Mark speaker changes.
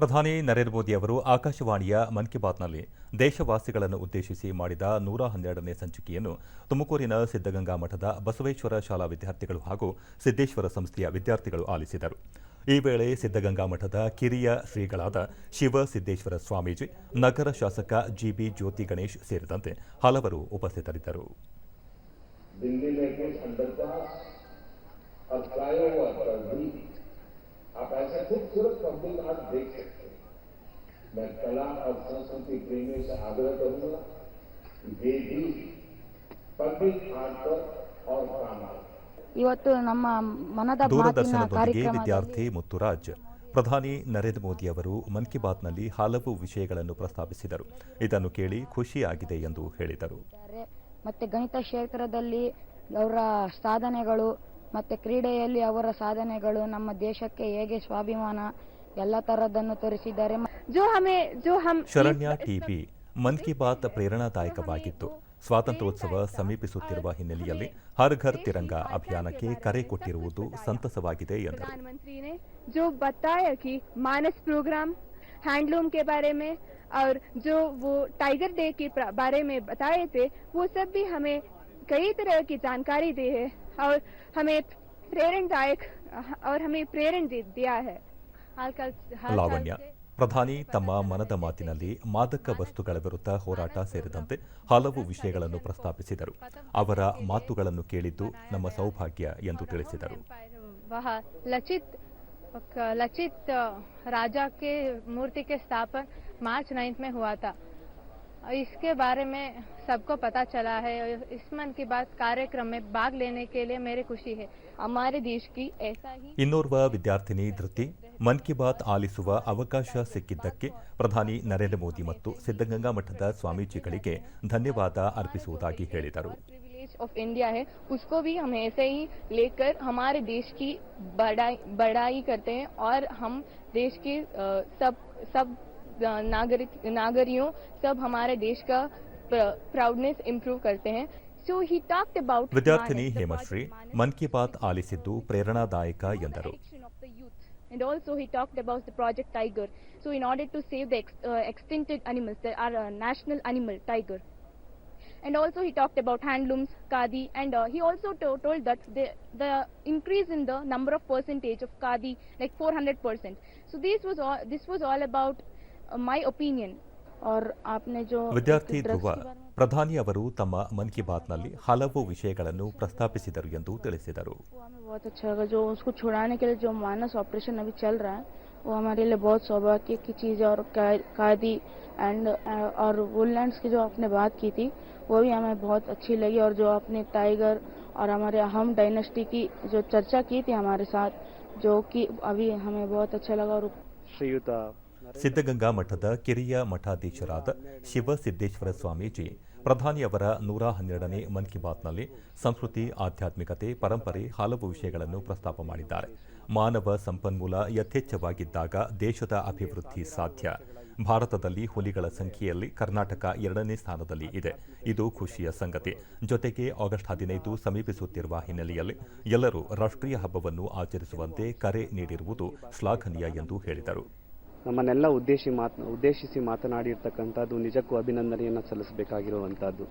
Speaker 1: ಪ್ರಧಾನಿ ನರೇಂದ್ರ ಮೋದಿ ಅವರು ಆಕಾಶವಾಣಿಯ ಮನ್ ಕಿ ಬಾತ್ನಲ್ಲಿ ದೇಶವಾಸಿಗಳನ್ನು ಉದ್ದೇಶಿಸಿ ಮಾಡಿದ ನೂರ ಹನ್ನೆರಡನೇ ಸಂಚಿಕೆಯನ್ನು ತುಮಕೂರಿನ ಸಿದ್ದಗಂಗಾ ಮಠದ ಬಸವೇಶ್ವರ ಶಾಲಾ ವಿದ್ಯಾರ್ಥಿಗಳು ಹಾಗೂ ಸಿದ್ದೇಶ್ವರ ಸಂಸ್ಥೆಯ ವಿದ್ಯಾರ್ಥಿಗಳು ಆಲಿಸಿದರು ಈ ವೇಳೆ ಸಿದ್ದಗಂಗಾ ಮಠದ ಕಿರಿಯ ಶ್ರೀಗಳಾದ ಶಿವ ಸಿದ್ದೇಶ್ವರ ಸ್ವಾಮೀಜಿ ನಗರ ಶಾಸಕ ಜಿಬಿ ಜ್ಯೋತಿ ಗಣೇಶ್ ಸೇರಿದಂತೆ ಹಲವರು ಉಪಸ್ಥಿತರಿದ್ದರು
Speaker 2: दिल्ली में कुछ अंडरपास और फ्लाईओवर पर भी आप ऐसे खूबसूरत पब्लिक आर्ट देख सकते हैं मैं कला और संस्कृति प्रेमियों से आग्रह करूंगा कि वे भी पब्लिक आर्ट पर और काम करें
Speaker 3: ಇವತ್ತು ನಮ್ಮ ಮನದ ಮಾತಿನ
Speaker 1: ದೂರದರ್ಶನದೊಂದಿಗೆ
Speaker 3: ಕಾರ್ಯಕ್ರಮದಲ್ಲಿ
Speaker 1: ವಿದ್ಯಾರ್ಥಿ ಮುತ್ತುರಾಜ್ ಪ್ರಧಾನಿ ನರೇಂದ್ರ ಮೋದಿ ಅವರು ಮನ್ ಕಿ ಬಾತ್ನಲ್ಲಿ ಹಲವು ವಿಷಯಗಳನ್ನು ಪ್ರಸ್ತಾಪಿಸಿದರು ಇದನ್ನು ಕೇಳಿ ಖುಷಿಯಾಗಿದೆ ಎಂದು ಹೇಳಿದರು
Speaker 3: ಇದ್ದಾರೆ. ಮತ್ತೆ ಗಣಿತ ಕ್ಷೇತ್ರದಲ್ಲಿ ಅವರ ಸಾಧನೆಗಳು ಮತ್ತೆ ಕ್ರೀಡೆಯಲ್ಲಿ ಅವರ ಸಾಧನೆಗಳು ನಮ್ಮ ದೇಶಕ್ಕೆ ಹೇಗೆ ಸ್ವಾಭಿಮಾನ ಎಲ್ಲ ತರದನ್ನು ತೋರಿಸಿದ್ದಾರೆ
Speaker 4: जो हमें जो हम
Speaker 1: ಶರಣ್ಯ ಟಿಬಿ ಮನ್ ಕಿ ಬಾತ್ ಪ್ರೇರಣಾದಾಯಕವಾಗಿತ್ತು ಸ್ವಾತಂತ್ರ್ಯೋತ್ಸವ ಸಮೀಪಿಸುತ್ತಿರುವ ಹಿನ್ನೆಲೆಯಲ್ಲಿ ಹರ್ ಘರ್ ತಿರಂಗ ಅಭಿಯಾನಕ್ಕೆ ಕರೆ ಕೊಟ್ಟಿರುವುದು ಸಂತಸವಾಗಿದೆ ಎಂದರು
Speaker 4: प्रधानमंत्री ने जो बताया कि मानस प्रोग्राम हैंडलूम के बारे में और जो वो टाइगर डे के प्र- बारे में बताए थे वो सब भी हमें कई तरह की जानकारी दी है और हमें प्रेरणदायक और हमें प्रेरण दे- दिया है हाल कल हाल
Speaker 1: ಲಾವಣ್ಯ
Speaker 4: साल से-
Speaker 1: ಪ್ರಧಾನಿ ತಮ್ಮ ಮನದ ಮಾತಿನಲ್ಲಿ ಮಾದಕ ವಸ್ತುಗಳ ವಿರುದ್ಧ ಹೋರಾಟ ಸೇರಿದಂತೆ ಹಲವು ವಿಷಯಗಳನ್ನು ಪ್ರಸ್ತಾಪಿಸಿದರು ಅವರ ಮಾತುಗಳನ್ನು ಕೇಳಿದ್ದು ನಮ್ಮ ಸೌಭಾಗ್ಯ ಎಂದು ತಿಳಿಸಿದರು
Speaker 4: वह लचित लचित राजा के मूर्ति के स्थापन मार्च नाइन्थ में हुआ था इसके बारे में सबको पता चला है इस मन की बात कार्यक्रम में भाग लेने के लिए मेरी खुशी है हमारे देश की ऐसा ही
Speaker 1: ಇನ್ನೋರ್ವ ವಿದ್ಯಾರ್ಥಿನಿ ಧೃತಿ ಮನ್ ಕಿ ಬಾತ್ ಆಲಿಸುವ ಅವಕಾಶ ಸಿಕ್ಕಿದ್ದಕ್ಕೆ ಪ್ರಧಾನಿ ನರೇಂದ್ರ ಮೋದಿ ಮತ್ತು ಸಿದ್ದಗಂಗಾ ಮಠದ ಸ್ವಾಮೀಜಿಗಳಿಗೆ ಧನ್ಯವಾದ ಅರ್ಪಿಸುವುದಾಗಿ ಹೇಳಿದರು
Speaker 4: प्रिविलेज ऑफ इंडिया है उसको भी हम ऐसे ही लेकर हमारे देश की बढ़ाई बढ़ाई करते हैं और हम देश के अ, सब सब अ, नागरिक नागरियों सब हमारे देश का प्राउडनेस इम्प्रूव करते हैं सो ही टॉक्ड अबाउट
Speaker 1: ವಿದ್ಯಾರ್ಥಿನಿ ಹೇಮಶ್ರೀ ಮನ್ ಕಿ ಬಾತ್ ಆಲಿಸಿದ್ದು ಪ್ರೇರಣಾದಾಯಕ ಎಂದರು
Speaker 4: And also he talked about the project Tiger. So in order to save the ex- uh, extincted animals, there are uh, national animal tiger. And also he talked about handlooms, khadi, and uh, he also to- told that the, the increase in the number of percentage of khadi, like 400%. So this was all, this was all about uh, my opinion.
Speaker 3: और आपने जो
Speaker 1: ವಿದ್ಯಾರ್ಥಿ
Speaker 3: drugs
Speaker 1: ಧ್ರುವ
Speaker 3: के बारे में
Speaker 1: ಪ್ರಧಾನಿ ಅವರು ತಮ್ಮ ಮನ್ ಕಿ ಬಾತ್ನಲ್ಲಿ ಹಲವು ವಿಷಯಗಳನ್ನು ಪ್ರಸ್ತಾಪಿಸಿದರು ಎಂದು ತಿಳಿಸಿದರು
Speaker 3: वो हमें बहुत अच्छा लगा जो उसको छुड़ाने के लिए जो मानस ऑपरेशन अभी चल रहा है वो हमारे लिए बहुत सौभाग्य की चीज़ है और का- खादी एंड और वुलैंड्स की जो आपने बात की थी वो भी हमें बहुत अच्छी लगी और जो आपने टाइगर और हमारे अहम डायनेस्टी की जो चर्चा की थी हमारे साथ जो कि अभी हमें बहुत अच्छा लगा और
Speaker 5: ಶ್ರೀಯುತ
Speaker 1: ಸಿದ್ದಗಂಗಾ ಮಠದ ಕಿರಿಯ ಮಠಾಧೀಶರಾದ ಶಿವಸಿದ್ದೇಶ್ವರ ಸ್ವಾಮೀಜಿ ಪ್ರಧಾನಿಯವರ ನೂರ ಹನ್ನೆರಡನೇ ಮನ್ ಕಿ ಬಾತ್ನಲ್ಲಿ ಸಂಸ್ಕೃತಿ, ಆಧ್ಯಾತ್ಮಿಕತೆ, ಪರಂಪರೆ ಹಲವು ವಿಷಯಗಳನ್ನು ಪ್ರಸ್ತಾಪ ಮಾಡಿದ್ದಾರೆ. ಮಾನವ ಸಂಪನ್ಮೂಲ ಯಥೇಚ್ಛವಾಗಿದ್ದಾಗ ದೇಶದ ಅಭಿವೃದ್ಧಿ ಸಾಧ್ಯ. ಭಾರತದಲ್ಲಿ ಹುಲಿಗಳ ಸಂಖ್ಯೆಯಲ್ಲಿ ಕರ್ನಾಟಕ ಎರಡನೇ ಸ್ಥಾನದಲ್ಲಿ ಇದೆ. ಇದು ಖುಷಿಯ ಸಂಗತಿ. ಜೊತೆಗೆ ಆಗಸ್ಟ್ ಹದಿನೈದು ಸಮೀಪಿಸುತ್ತಿರುವ ಹಿನ್ನೆಲೆಯಲ್ಲಿ ಎಲ್ಲರೂ ರಾಷ್ಟ್ರೀಯ ಹಬ್ಬವನ್ನು ಆಚರಿಸುವಂತೆ ಕರೆ ನೀಡಿರುವುದು ಶ್ಲಾಘನೀಯ ಎಂದು ಹೇಳಿದರು.
Speaker 5: ನಮ್ಮನ್ನೆಲ್ಲ ಉದ್ದೇಶಿ ಮಾತ್ ಉದ್ದೇಶಿಸಿ ಮಾತನಾಡಿರ್ತಕ್ಕಂಥದ್ದು ನಿಜಕ್ಕೂ ಅಭಿನಂದನೆಯನ್ನು ಸಲ್ಲಿಸಬೇಕಾಗಿರುವಂಥದ್ದು.